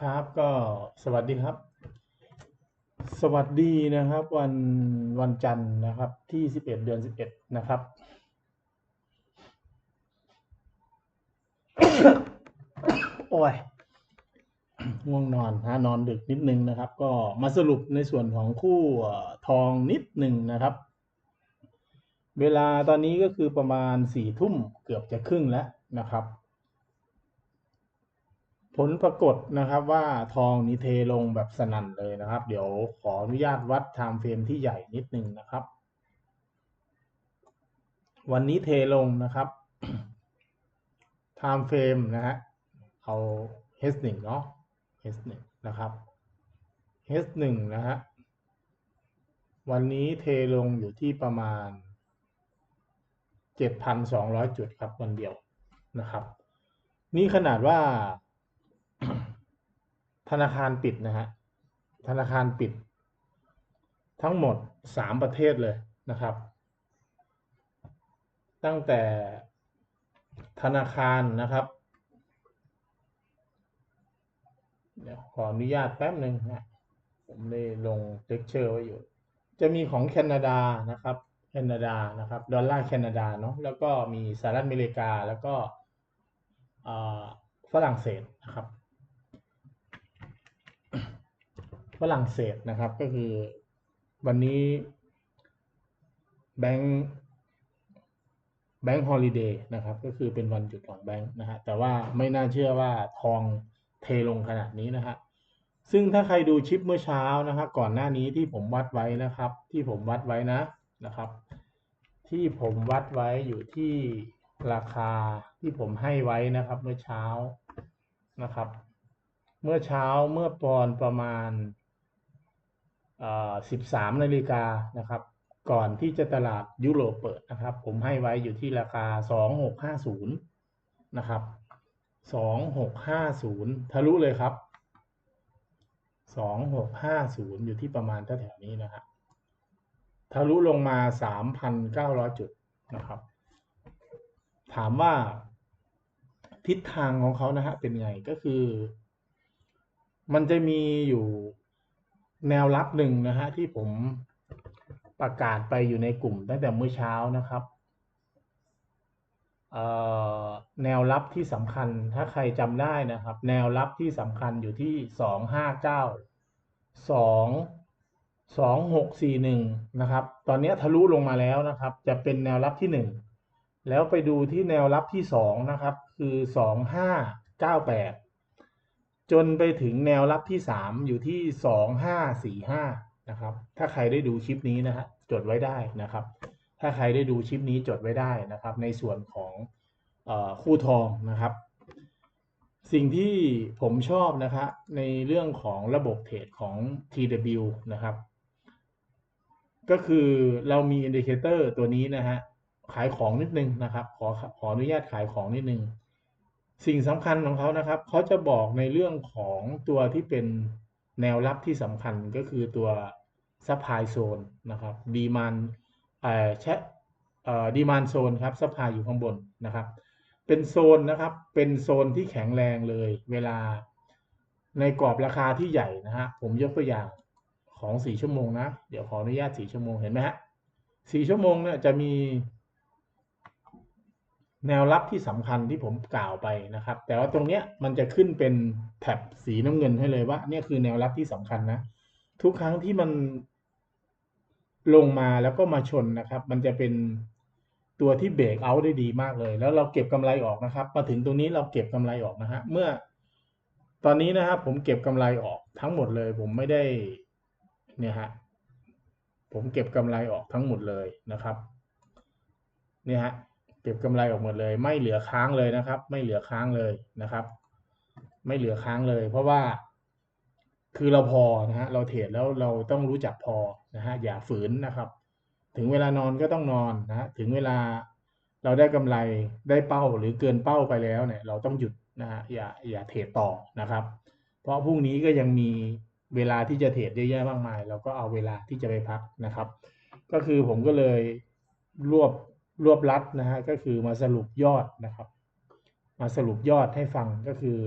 ครับก็สวัสดีครับ สวัสดีนะครับ วันวันจันทร์นะครับที่สิบเอ็ดเดือนสิบเอ็ดนะครับ โอ้ยง่วงนอนฮะนอนดึกนิดนึงนะครับ ก็มาสรุปในส่วนของคู่ทองนิดหนึ่งนะครับ เวลาตอนนี้ก็คือประมาณสี่ทุ่มเกือบจะครึ่งแล้วนะครับ ผลปรากฏนะครับว่าทองนี้เทลงแบบสนั่นเลยนะครับ เดี๋ยวขออนุญาตวัดไทม์เฟรมที่ใหญ่นิดนึงนะครับ วันนี้เทลงนะครับไทม์เฟรมนะฮะเอา H1 เนาะ H1 นะครับ H1 นะฮะวันนี้เทลงอยู่ที่ประมาณ 7,200 จุดครับวันเดียวนะครับ นี่ขนาดว่า ธนาคารปิดนะฮะธนาคารปิด ทั้งหมดสามประเทศเลยนะครับ ตั้งแต่ธนาคารนะครับเดี๋ยวขออนุญาตแป๊บหนึ่งนะผมได้ลงเลคเชอร์ไว้อยู่ จะมีของแคนาดานะครับแคนาดานะครับดอลลาร์แคนาดาเนาะแล้วก็มีสหรัฐอเมริกาแล้วก็ฝรั่งเศสนะครับ ฝรั่งเศสนะครับ ก็คือวันนี้แบงค์แบงค์ฮอลิเดย์นะครับ ก็คือเป็นวันหยุดของแบงค์นะฮะแต่ว่าไม่น่าเชื่อว่าทองเทลงขนาดนี้นะฮะซึ่งถ้าใครดูชิปเมื่อเช้านะครับก่อนหน้านี้ที่ผมวัดไว้นะครับ ที่ผมวัดไว้นะนะครับ ที่ผมวัดไว้อยู่ที่ราคาที่ผมให้ไว้นะครับ เมื่อเช้านะครับ เมื่อเช้าเมื่อปอนประมาณ สิบสามนาฬิกานะครับ ก่อนที่จะตลาดยุโรปเปิดนะครับ ผมให้ไว้อยู่ที่ราคาสองหกห้าศูนะครับสองหกห้าศูนย์ทะลุเลยครับสองหกห้าศูนย์อยู่ที่ประมาณแถวนี้นะฮะทะลุลงมาสามพันเก้าร้อยจุดนะครับ ถามว่าทิศทางของเขานะฮะเป็นไงก็คือ มันจะมีอยู่ แนวรับหนึ่งนะฮะที่ผมประกาศไปอยู่ในกลุ่มตั้งแต่เมื่อเช้านะครับแนวรับที่สำคัญถ้าใครจำได้นะครับ แนวรับที่สำคัญอยู่ที่สองห้าเก้าสองสองหกสี่หนึ่งนะครับ ตอนนี้ทะลุลงมาแล้วนะครับ จะเป็นแนวรับที่หนึ่งแล้วไปดูที่แนวรับที่สองนะครับ คือสองห้าเก้าแปด จนไปถึงแนวรับที่สามอยู่ที่สองห้าสี่ห้านะครับ ถ้าใครได้ดูคลิปนี้นะฮะจดไว้ได้นะครับ ถ้าใครได้ดูคลิปนี้จดไว้ได้นะครับ ในส่วนของออคู่ทองนะครับ สิ่งที่ผมชอบนะครับในเรื่องของระบบเทรดของ TW นะครับ ก็คือเรามีอินดิเคเตอร์ตัวนี้นะฮะขายของนิดนึงนะครับ ขอขออนุญาตขายของนิดนึง สิ่งสำคัญของเขานะครับ เขาจะบอกในเรื่องของตัวที่เป็นแนวรับที่สำคัญก็คือตัวซัพพลายโซนนะครับดีมันแชดีมันโซนครับซัพพลายอยู่ข้างบนนะครับ เป็นโซนนะครับ เป็นโซนที่แข็งแรงเลย เวลาในกรอบราคาที่ใหญ่นะฮะ ผมยกตัวอย่างของสี่ชั่วโมงนะ เดี๋ยวขออนุญาตสี่ชั่วโมง เห็นไหมฮะสี่ชั่วโมงเนี่ยจะมี แนวรับที่สำคัญที่ผมกล่าวไปนะครับ แต่ว่าตรงเนี้ยมันจะขึ้นเป็นแถบสีน้ำเงินให้เลยว่าเนี่ยคือแนวรับที่สำคัญนะ ทุกครั้งที่มันลงมาแล้วก็มาชนนะครับ มันจะเป็นตัวที่เบรกเอาได้ดีมากเลย แล้วเราเก็บกำไรออกนะครับ มาถึงตรงนี้เราเก็บกำไรออกนะฮะ เมื่อตอนนี้นะครับผมเก็บกำไรออกทั้งหมดเลย ผมไม่ได้เนี่ยฮะ ผมเก็บกำไรออกทั้งหมดเลยนะครับ เนี่ยฮะ ก็บกำไรออกหมดเลย ไม่เหลือค้างเลยนะครับ ไม่เหลือค้างเลยนะครับ ไม่เหลือค้างเลย เพราะว่า คือเราพอนะฮะเราเทรดแล้วเราต้องรู้จักพอนะฮะอย่าฝืนนะครับ ถึงเวลานอนก็ต้องนอนนะฮะถึงเวลาเราได้กำไรได้เป้าหรือเกินเป้าไปแล้วเนี่ย เราต้องหยุดนะฮะอย่าอย่าเทรดต่อนะครับ เพราะพรุ่งนี้ก็ยังมีเวลาที่จะเทรดเยอะแยะมากมาย เราก็เอาเวลาที่จะไปพักนะครับ ก็คือผมก็เลยรวบ รวบรัดนะฮะก็คือมาสรุปยอดนะครับ มาสรุปยอดให้ฟังก็คือ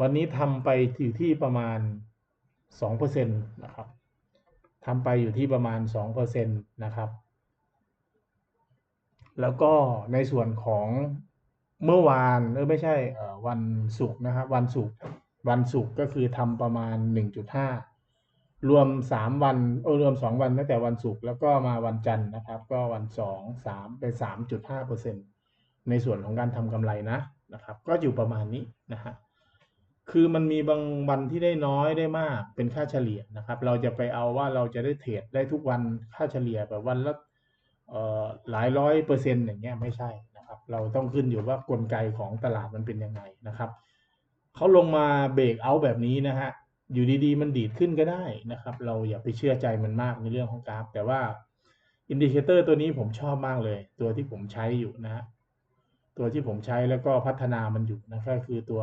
วันนี้ทำไปอยู่ที่ประมาณสองเปอร์เซ็นต์นะครับทำไปอยู่ที่ประมาณสองเปอร์เซ็นต์นะครับ แล้วก็ในส่วนของเมื่อวานเออไม่ใช่วันศุกร์นะครับ วันศุกร์วันศุกร์ก็คือทำประมาณหนึ่งจุดห้า รวมสามวันเออรวมสองวันตั้งแต่วันศุกร์แล้วก็มาวันจันทร์นะครับ ก็วันสองสามเป็นสามจุดห้าเปอร์เซ็นตในส่วนของการทำกำไรนะนะครับ ก็อยู่ประมาณนี้นะฮะคือมันมีบางวันที่ได้น้อยได้มากเป็นค่าเฉลี่ยนะครับ เราจะไปเอาว่าเราจะได้เทรดได้ทุกวันค่าเฉลี่ยแบบวันละเอ่อหลายร้อยเปอร์เซ็นต์อย่างเงี้ยไม่ใช่นะครับ เราต้องขึ้นอยู่ว่ากลไกของตลาดมันเป็นยังไงนะครับเขาลงมาเบรกเอาแบบนี้นะฮะ อยู่ดีๆ มันดีดขึ้นก็ได้นะครับ เราอย่าไปเชื่อใจมันมากในเรื่องของกราฟ แต่ว่าอินดิเคเตอร์ตัวนี้ผมชอบมากเลย ตัวที่ผมใช้อยู่นะฮะตัวที่ผมใช้แล้วก็พัฒนามันอยู่นะก็คือตัว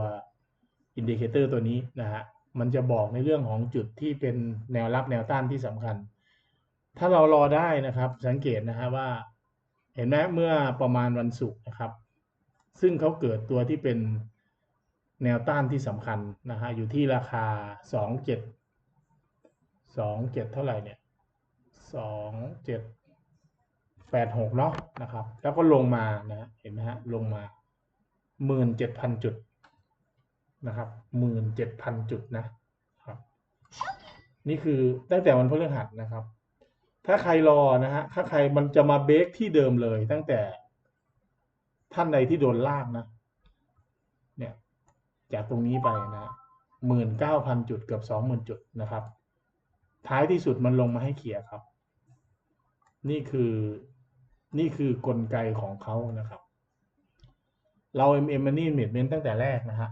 อินดิเคเตอร์ตัวนี้นะฮะมันจะบอกในเรื่องของจุดที่เป็นแนวรับแนวต้านที่สำคัญ ถ้าเรารอได้นะครับ สังเกตนะฮะว่า เห็นไหมเมื่อประมาณวันศุกร์นะครับ ซึ่งเขาเกิดตัวที่เป็น แนวต้านที่สำคัญนะฮะอยู่ที่ราคาสองเจ็ดสองเจ็ดเท่าไหร่เนี่ยสองเจ็ดแปดหกเนาะนะครับ แล้วก็ลงมานะเห็นไหมฮะลงมาหมื่นเจ็ดพันจุดนะครับหมื่นเจ็ดพันจุดนะครับ นี่คือตั้งแต่วันพฤหัสนะครับ ถ้าใครรอนะฮะถ้าใครมันจะมาเบรกที่เดิมเลยตั้งแต่ท่านใดที่โดนลากนะ จากตรงนี้ไปนะหมื่นเก้าพันจุดเกือบสองหมื่นจุดนะครับ ท้ายที่สุดมันลงมาให้เคลียครับ นี่คือนี่คือกลไกของเขานะครับ เรา MM Money Management ตั้งแต่แรกนะฮะ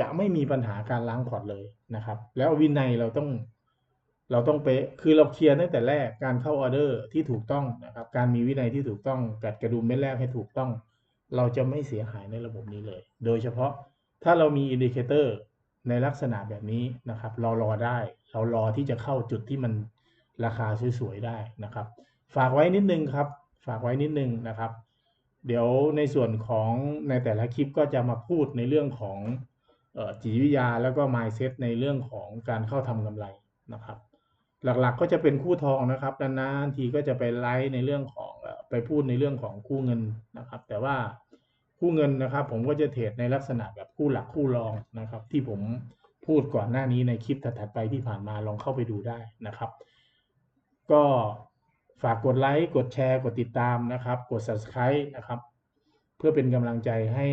จะไม่มีปัญหาการล้างพอร์ตเลยนะครับ แล้ววินัยเราต้องเราต้องเป๊ะคือเราเคลียร์ตั้งแต่แรกการเข้าออเดอร์ที่ถูกต้องนะครับ การมีวินัยที่ถูกต้องกัดกระดุมเม็ดแรกให้ถูกต้อง เราจะไม่เสียหายในระบบนี้เลย โดยเฉพาะ ถ้าเรามีอินดิเคเตอร์ในลักษณะแบบนี้นะครับ เรารอได้ เรารอที่จะเข้าจุดที่มันราคาสวยๆได้นะครับ ฝากไว้นิดนึงครับ ฝากไว้นิดนึงนะครับ เดี๋ยวในส่วนของในแต่ละคลิปก็จะมาพูดในเรื่องของออจิตวิทยาแล้วก็ mindset ในเรื่องของการเข้าทำกำไรนะครับ หลักๆก็จะเป็นคู่ทองนะครับนานๆทีก็จะไปไลฟ์ในเรื่องของไปพูดในเรื่องของคู่เงินนะครับ แต่ว่า คู่เงินนะครับ ผมก็จะเทรดในลักษณะแบบคู่หลักคู่รองนะครับ ที่ผมพูดก่อนหน้านี้ในคลิปถัดไปที่ผ่านมาลองเข้าไปดูได้นะครับ ก็ฝากกดไลค์กดแชร์กดติดตามนะครับ กด subscribe นะครับ เพื่อเป็นกำลังใจให้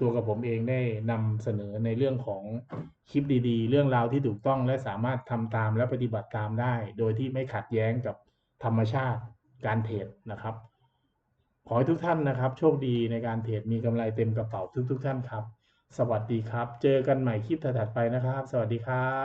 ตัวกับผมเองได้นำเสนอในเรื่องของคลิปดีๆ เรื่องราวที่ถูกต้องและสามารถทำตามและปฏิบัติตามได้ โดยที่ไม่ขัดแย้งกับธรรมชาติการเทรดนะครับ ขอให้ทุกท่านนะครับ โชคดีในการเทรดมีกำไรเต็มกระเป๋าทุกๆท่านครับ สวัสดีครับ เจอกันใหม่คลิปถัดๆไปนะครับ สวัสดีครับ